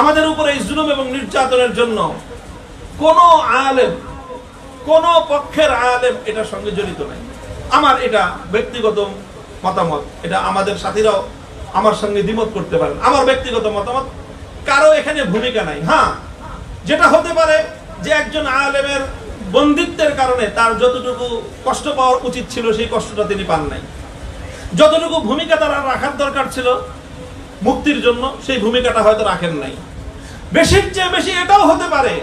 আমাদের উপরে এই জুলুম এবং নির্যাতনের জন্য কোন আলেম, কোন পক্ষের আলেম এটার সঙ্গে জড়িত নাই। আমার এটা ব্যক্তিগত মতামত, এটা আমাদের সাথীরাও আমার সঙ্গে দ্বিমত করতে পারেন। আমার ব্যক্তিগত মতামত, কারও এখানে ভূমিকা নাই। হ্যাঁ যেটা হতে পারে যে একজন আলেমের বন্দিত্বের কারণে তার যতটুকু কষ্ট পাওয়ার উচিত ছিল, সেই কষ্টটা তিনি পান নাই। যতটুকু ভূমিকা তারা রাখার দরকার ছিল মুক্তির জন্য সেই ভূমিকাটা হয়তো রাখেন নাই। বেশির চেয়ে বেশি এটাও হতে পারে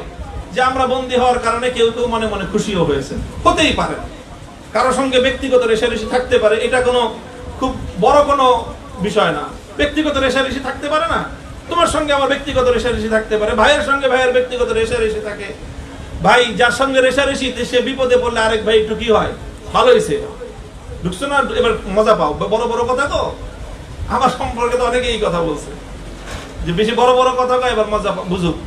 যে আমরা বন্দী হওয়ার কারণে কেউ কেউ মনে মনে খুশিও হয়েছে। হতেই পারে। কারও সঙ্গে ব্যক্তিগত রেশারেশি থাকতে পারে, এটা কোনো খুব বড় কোনো বিষয় না। ব্যক্তিগত রেশারেশি থাকতে পারে না। তোমার সঙ্গে আমার ব্যক্তিগত রেশারেশি থাকতে পারে। ভাইয়ের সঙ্গে ভাইয়ের ব্যক্তিগত রেশারেশি থাকে। ভাই, যার সঙ্গে রেশারেশি সে বিপদে পড়লে আরেক ভাই একটু কি হয়? ভালো হয়েছে ঢুকছো না? এবার মজা পাও। বড় বড় কথা তো? আমার সম্পর্কে তো অনেকেই এই কথা বলছে। যে বেশি বড় বড় কথা কয়, এবার মজা বুঝুক।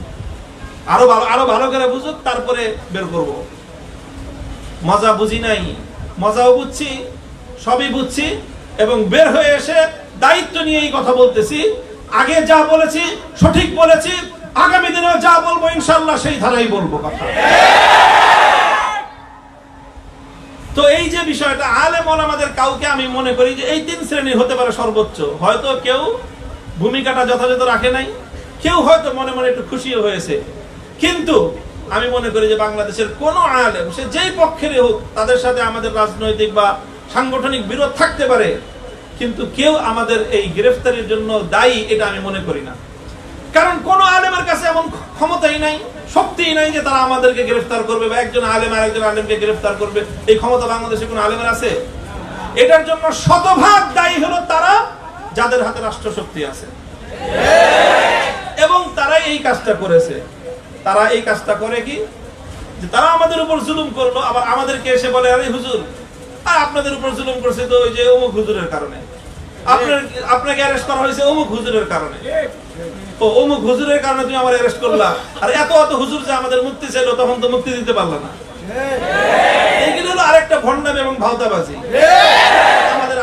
আরও ভালো আরও ভালো করে বুঝুক, তারপরে বের করব। মজা বুঝি নাই। মজাও বুঝছি, সবই বুঝছি, এবং বের হয়ে এসে দায়িত্ব নিয়ে এই কথা বলতেছি। আগে যা বলেছি, সঠিক বলেছি, আগামী দিনেও যা বলব, ইনশাল্লাহ সেই ধারাই বলব। কথা তো এই যে বিষয়টা, আলেম আমাদের কাউকে আমি মনে করি যে এই তিন শ্রেণির হতে পারে সর্বোচ্চ। হয়তো কেউ ভূমিকাটা যথাযথ রাখে নাই, কেউ হয়তো মনে মনে একটু খুশিও হয়েছে। কিন্তু আমি মনে করি যে বাংলাদেশের কোন আলেম, সে যেই পক্ষেরই হোক, তাদের সাথে আমাদের রাজনৈতিক বা সাংগঠনিক বিরোধ থাকতে পারে, কিন্তু কেউ আমাদের এই গ্রেফতারির জন্য দায়ী, এটা আমি মনে করি না। কারণ কোন আলেমের এমন ক্ষমতাই নাই, শক্তিই নাই যে তারা আমাদেরকে গ্রেফতার করবে বা একজন আলেম আর একজন আলেমকে গ্রেফতার করবে। এই ক্ষমতা বাংলাদেশে কোন আলেমের আছে? এটার জন্য শতভাগ দায়ী হলো তারা যাদের হাতে রাষ্ট্র শক্তি আছে। এবং তারাই এই কাজটা করেছে। তারা এই কাজটা করে কি? যে তারা আমাদের উপর জুলুম করল, আবার আমাদেরকে এসে বলে, আরে হুজুর, আর আপনাদের উপর জুলুম করছে তো ওই যে অমুক হুজুরের কারণে। আপনার আপনাকে অ্যারেস্ট করা হয়েছে অমুক হুজুরের কারণে। অমুক হুজুরের কারণে তুমি আমার অ্যারেস্ট করলা। আর এত এত হুজুর যে আমাদের মুক্তি চাইলো, তখন তো মুক্তি দিতে পারল না। হলো আরেকটা ভণ্ডামি এবং ভাওতাবাজি। আমাদের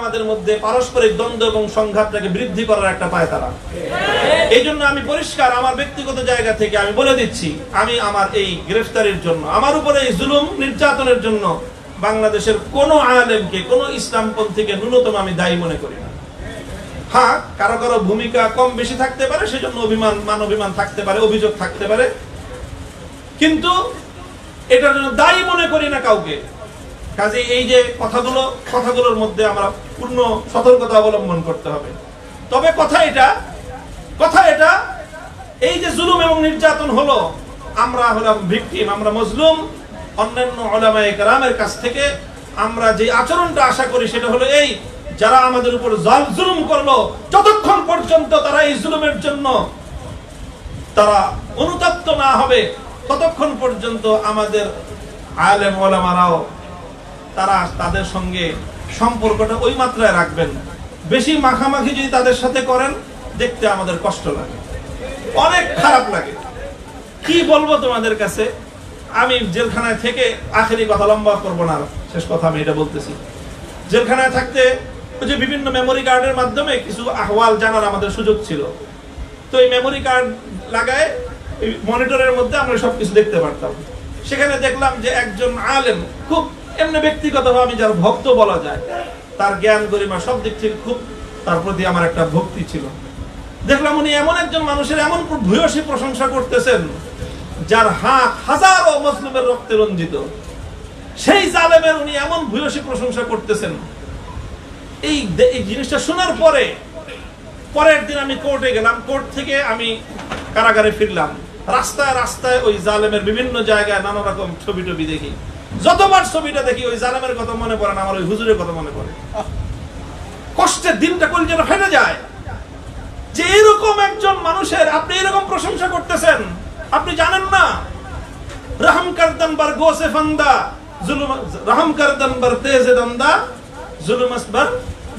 আমাদের মধ্যে পারস্পরিক দ্বন্দ্ব এবং সংঘাতটাকে বৃদ্ধি করার একটা পায় তারা। এই জন্য আমি পরিষ্কার আমার ব্যক্তিগত জায়গা থেকে আমি বলে দিচ্ছি, আমি আমার এই গ্রেফতারির জন্য, আমার উপরে এই জুলুম নির্যাতনের জন্য বাংলাদেশের কোন আলেমকে, কোন ইসলামপন্থীকে ন্যূনতম আমি দায়ী মনে করি না। হ্যাঁ কারও কারও ভূমিকা কম বেশি থাকতে পারে, সেজন্য অভিমান, মান অভিমান থাকতে পারে, অভিযোগ থাকতে পারে। কিন্তু এটার জন্য দায়ী মনে করি না কাউকে। কাজে এই যে কথাগুলো, কথাগুলোর মধ্যে আমরা পূর্ণ সতর্কতা অবলম্বন করতে হবে। তবে কথা এটা কথা এটা, এই যে জুলুম এবং নির্যাতন হলো, আমরা হলাম ভিকটিম আমরা মজলুম। অন্যান্য ওলামায়ে কেরামের কাছ থেকে আমরা যে আচরণটা আশা করি, সেটা হলো এই যারা আমাদের উপর জাল জুলুম করল, যতক্ষণ পর্যন্ত তারা এই জুলুমের জন্য তারা অনুতপ্ত না হবে, ততক্ষণ পর্যন্ত আমাদের আলেম ওলামারাও তারা তাদের সঙ্গে সম্পর্কটা ওই মাত্রায় রাখবেন। বেশি মাখামাখি যদি তাদের সাথে করেন, দেখতে আমাদের কষ্ট লাগে। অনেক খারাপ লাগে। কি বলব তোমাদের কাছে? আমি জেলখানায় থেকে আখেরি কথা লম্বা করব না। শেষ কথা আমি এটা বলতেছি। জেলখানায় থাকতে যে বিভিন্ন মেমোরি কার্ডের মাধ্যমে কিছু আহওয়াল জানার আমাদের সুযোগ ছিল। তো এই মেমোরি কার্ড লাগায় মনিটরের মধ্যে আমরা সবকিছু দেখতে পারতাম। সেখানে দেখলাম যে একজন আলেম খুব এমনি ব্যক্তিগতভাবে আমি যার ভক্ত বলা যায়, তার জ্ঞান গরিমা সব দিক থেকে খুব তার প্রতি আমার একটা ভক্তি ছিল। দেখলাম উনি এমন একজন মানুষের এমন ভূয়সী প্রশংসা করতেছেন, যার হাত হাজারো মুসলিমের রক্তে রঞ্জিত। সেই জালেমের উনি এমন ভূয়সী প্রশংসা করতেছেন এই জিনিসটা শোনার পরে, পরের দিন আমি কোর্টে গেলাম। কোর্ট থেকে আমি কারাগারে ফিরলাম। রাস্তায় রাস্তায় ওই জালেমের বিভিন্ন জায়গায় নানা রকম ছবি টবি দেখি। যতবার ছবিটা দেখি, ওই জালেমের কথা মনে পড়ে না, আমার ওই হুজুরের কথা মনে পড়ে। কষ্টের দিনটা কল যেন ফেলে যায়। যে এরকম একজন মানুষের আপনি এরকম প্রশংসা করতেছেন, আপনি জানেন না? রহম করদন বার গোসে ফন্দা, জুলুম, রহম করদন বার তেজে দন্দা, জুলুম বার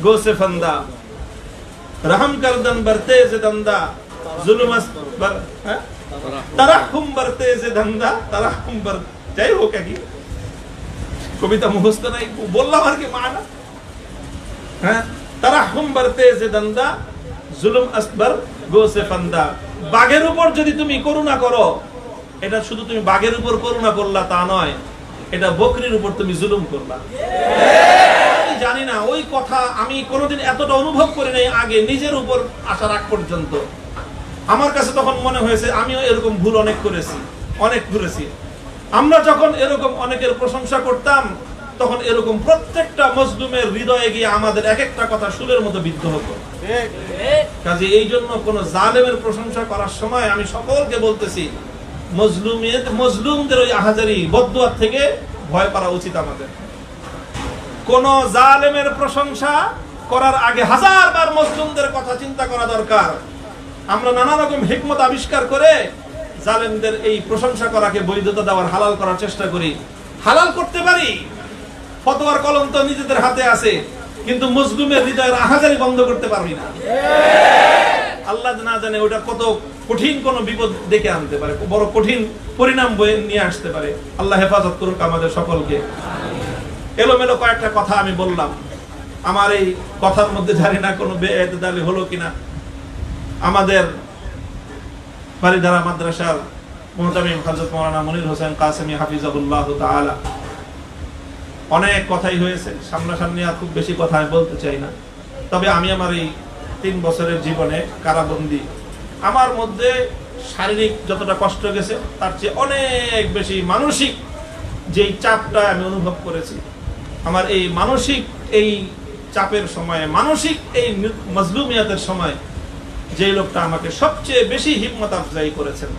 গোসে ফন্দা। রহম করদন বার তেজে দন্দা। জুলুম বার হ্যাঁ? তারাহুম বার তেজে দন্দা। তারাহুম যাই হোক কি কবিতা মুখস্থ নাই। বললাম আর কি মানা। হ্যাঁ? তারাহুম বার তেজে দন্দা। জুলুম আসবার গো সে ফন্দা। বাঘের উপর যদি তুমি করুণা করো, এটা শুধু তুমি বাঘের উপর করুণা করলা তা নয়, এটা বকরির উপর তুমি জুলুম করলা। জানি না, ওই কথা আমি কোনোদিন এতটা অনুভব করি নাই আগে নিজের উপর আসার আগ পর্যন্ত। আমার কাছে তখন মনে হয়েছে, আমিও এরকম ভুল অনেক করেছি অনেক করেছি। আমরা যখন এরকম অনেকের প্রশংসা করতাম, তখন এরকম প্রত্যেকটা মজলুমের হৃদয়ে গিয়ে আমাদের এক একটা কথা সুরের মতো বিদ্ধ হতো। কাজে এই জন্য কোন জালেমের প্রশংসা করার সময় আমি সকলকে বলতেছি, মজলুমের, মজলুমদের ওই আহাজারি বদুয়ার থেকে ভয় করা উচিত আমাদের। কোন জালেমের প্রশংসা করার আগে হাজার বার মজলুমদের কথা চিন্তা করা দরকার। আমরা নানা রকম হিকমত আবিষ্কার করে জালেমদের এই প্রশংসা করাকে বৈধতা দেওয়ার, হালাল করার চেষ্টা করি। হালাল করতে পারি, ফতোয়ার কলম তো নিজেদের হাতে আছে, কিন্তু মজলুমের হৃদয়ের আহাজারি বন্ধ করতে পারবি না। আল্লাহ না জানে ওটা কত কঠিন কোন বিপদ ডেকে আনতে পারে, বড় কঠিন পরিণাম বয়ে নিয়ে আসতে পারে। আল্লাহ হেফাজত করুক আমাদের সকলকে। এলোমেলো কয়েকটা কথা আমি বললাম। আমার এই কথার মধ্যে জানি না কোনো বেদালি হলো কিনা। আমাদের বাড়িধারা মাদ্রাসার মোহতামিম হজরত মৌলানা মনির হোসেন কাসেমি হাফিজাবুল্লাহ তাআলা। অনেক কথাই হয়েছে, সামনাসামনি আর খুব বেশি কথা আমি বলতে চাই না। তবে আমি আমার এই তিন বছরের জীবনে কারাবন্দি। আমার মধ্যে শারীরিক যতটা কষ্ট গেছে, তার চেয়ে অনেক বেশি মানসিক যেই চাপটা আমি অনুভব করেছি। আমার এই মানসিক এই চাপের সময়ে মানসিক এই মজলুমিয়াতের সময় যে লোকটা আমাকে সবচেয়ে বেশি হিম্মত আফজাই করেছেন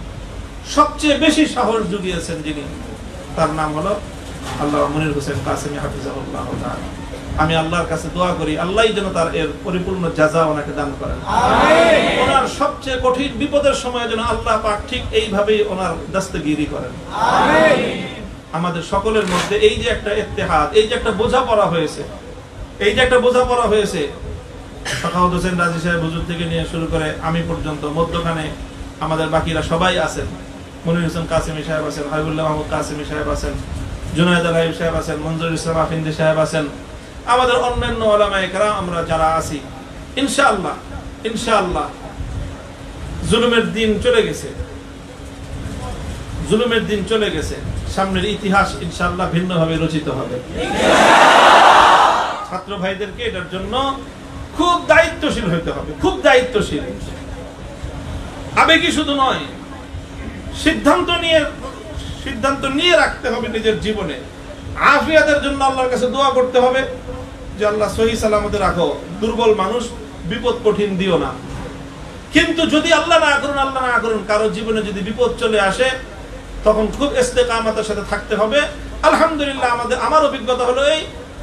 সবচেয়ে বেশি সাহস জুগিয়েছেন যিনি তার নাম হলো আল্লাহ মনির হোসেন কাসেমি হাফিজাহুল্লাহ। আমি আল্লাহর কাছে দোয়া করি আল্লাহ যেন তার এর পরিপূর্ণ যাজা ওনাকে দান করেন। ওনার সবচেয়ে কঠিন বিপদের সময় যেন আল্লাহ পাক ঠিক এইভাবেই ওনার দস্তগিরি করেন। আমাদের সকলের মধ্যে এই যে একটা ইত্তেহাদ, এই যে একটা বোঝাপড়া হয়েছে, এই যে একটা বোঝাপড়া হয়েছে। হোসেন রাজি সাহেব হুজুর থেকে নিয়ে শুরু করে আমি পর্যন্ত, মধ্যখানে আমাদের বাকিরা সবাই আছেন। মনির হোসেন কাসিমি সাহেব আছেন, হাবিবুল্লাহ মাহমুদ কাসিমি সাহেব আছেন, জুনায়দ সাহেব আছেন মঞ্জুর ইসলাম আফিন্দি সাহেব আছেন। আমাদের অন্যান্য ওলামায়ে আমরা যারা আছি, ইনশাআল্লাহ ইনশাআল্লাহ জুলুমের দিন চলে গেছে। জুলুমের দিন চলে গেছে। সামনের ইতিহাস ইনশাআল্লাহ ভিন্নভাবে রচিত হবে। ছাত্র ভাইদেরকে এটার জন্য খুব দায়িত্বশীল হতে হবে, খুব দায়িত্বশীল। আবেগী শুধু নয়, সিদ্ধান্ত নিয়ে সিদ্ধান্ত নিয়ে রাখতে হবে নিজের জীবনে। আফিয়াদের জন্য আল্লাহর কাছে দোয়া করতে হবে যে আল্লাহ সহি সালামতে রাখো। দুর্বল মানুষ, বিপদ কঠিন দিও না। কিন্তু যদি আল্লাহ না করুন, আল্লাহ না করুন, কারও জীবনে যদি বিপদ চলে আসে তখন খুব ইস্তেকামতের সাথে থাকতে হবে। আলহামদুলিল্লাহ, আমাদের, আমার অভিজ্ঞতা হলো এই,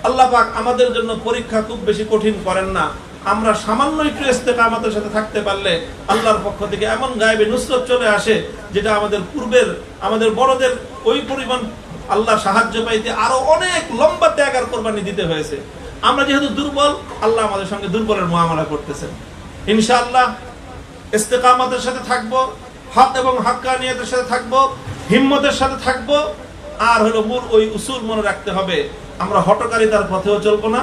আল্লাহ পাক আমাদের জন্য পরীক্ষা খুব বেশি কঠিন করেন না। আমরা সামান্য একটু ইস্তেকামতের সাথে থাকতে পারলে আল্লাহর পক্ষ থেকে এমন গায়েবে নুসরত চলে আসে, যেটা আমাদের পূর্বের, আমাদের বড়দের ওই পরিমাণ আল্লাহ সাহায্য পাইতে আরও অনেক লম্বা ত্যাগ আর কোরবানি দিতে হয়েছে। আমরা যেহেতু দুর্বল, আল্লাহ আমাদের সঙ্গে দুর্বলের মুআমালা করতেছেন। ইনশাআল্লাহ, ইস্তেকামতের সাথে থাকব, হক এবং হাক্কানিয়তের সাথে থাকব। হিম্মতের সাথে থাকব, আর হলো মূল ওই উসুল মনে রাখতে হবে, আমরা হটকারিতার পথেও চলবো না।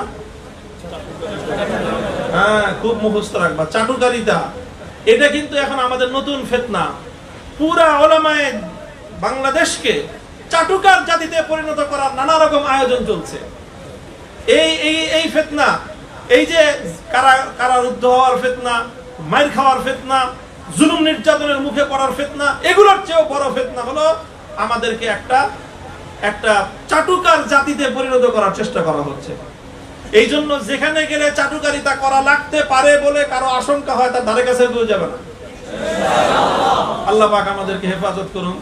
হ্যাঁ খুব মুখস্থ রাখবা। চাটুকারিতা, এটা কিন্তু এখন আমাদের নতুন ফেতনা। পুরা ওলামায়ে বাংলাদেশকে চাটুকার জাতিতে পরিণত করার নানা রকম আয়োজন চলছে। এই এই এই ফেতনা, এই যে কারা, কারারুদ্ধ হওয়ার ফেতনা, মাইর খাওয়ার ফেতনা জুলুম নির্যাতনের মুখে পড়ার ফেতনা, এগুলোর চেয়েও বড় ফেতনা হলো আমাদেরকে একটা একটা চাটুকার জাতিতে পরিণত করার চেষ্টা করা হচ্ছে। এই জন্য যেখানে গেলে চাটুকারিতা করা লাগতে পারে বলে কারও আশঙ্কা হয় তার ধারে কাছে কেউ যাবে না। আল্লাহ পাক আমাদেরকে হেফাজত করুন।